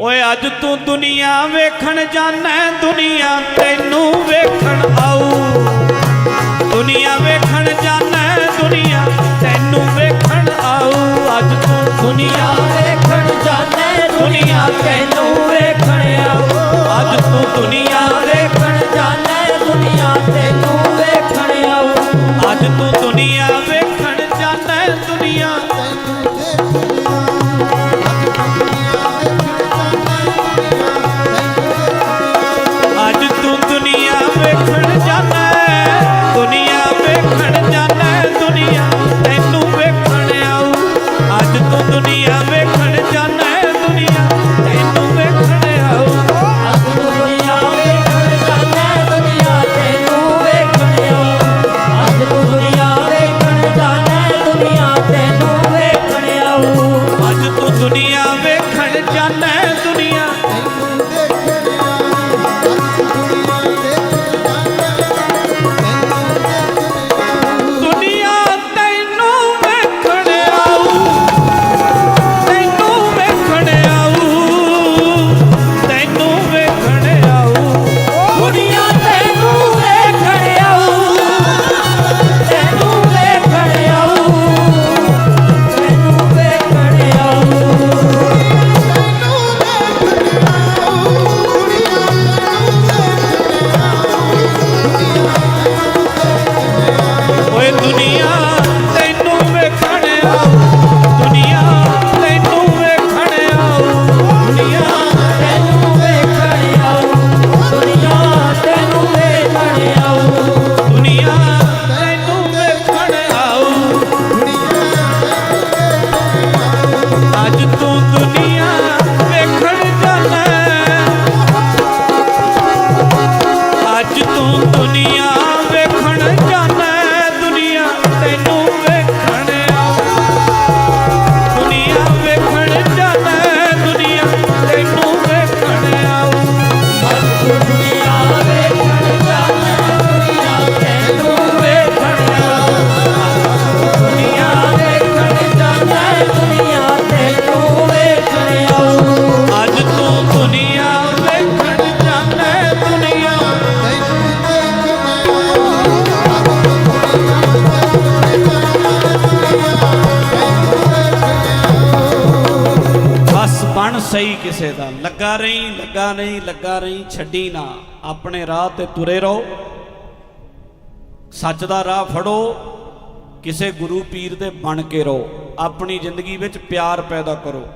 ਓਏ ਅੱਜ ਤੂੰ ਦੁਨੀਆ ਵੇਖਣ ਜਾਣਾ ਦੁਨੀਆ ਤੈਨੂੰ ਵੇਖਣ ਆਉ de দুনিয়া ਮਨ ਸਹੀ ਕਿਸੇ ਦਾ, ਲੱਗਾ ਰਹੀ, ਲੱਗਾ ਨਹੀਂ, ਲੱਗਾ ਰਹੀ, ਛੱਡੀ ਨਾ। ਆਪਣੇ ਰਾਹ ਤੇ ਤੁਰੇ ਰਹੋ। ਸੱਚ ਦਾ ਰਾਹ ਫੜੋ। ਕਿਸੇ ਗੁਰੂ ਪੀਰ ਦੇ ਬਣ ਕੇ ਰਹੋ। ਆਪਣੀ ਜ਼ਿੰਦਗੀ ਵਿੱਚ ਪਿਆਰ ਪੈਦਾ ਕਰੋ।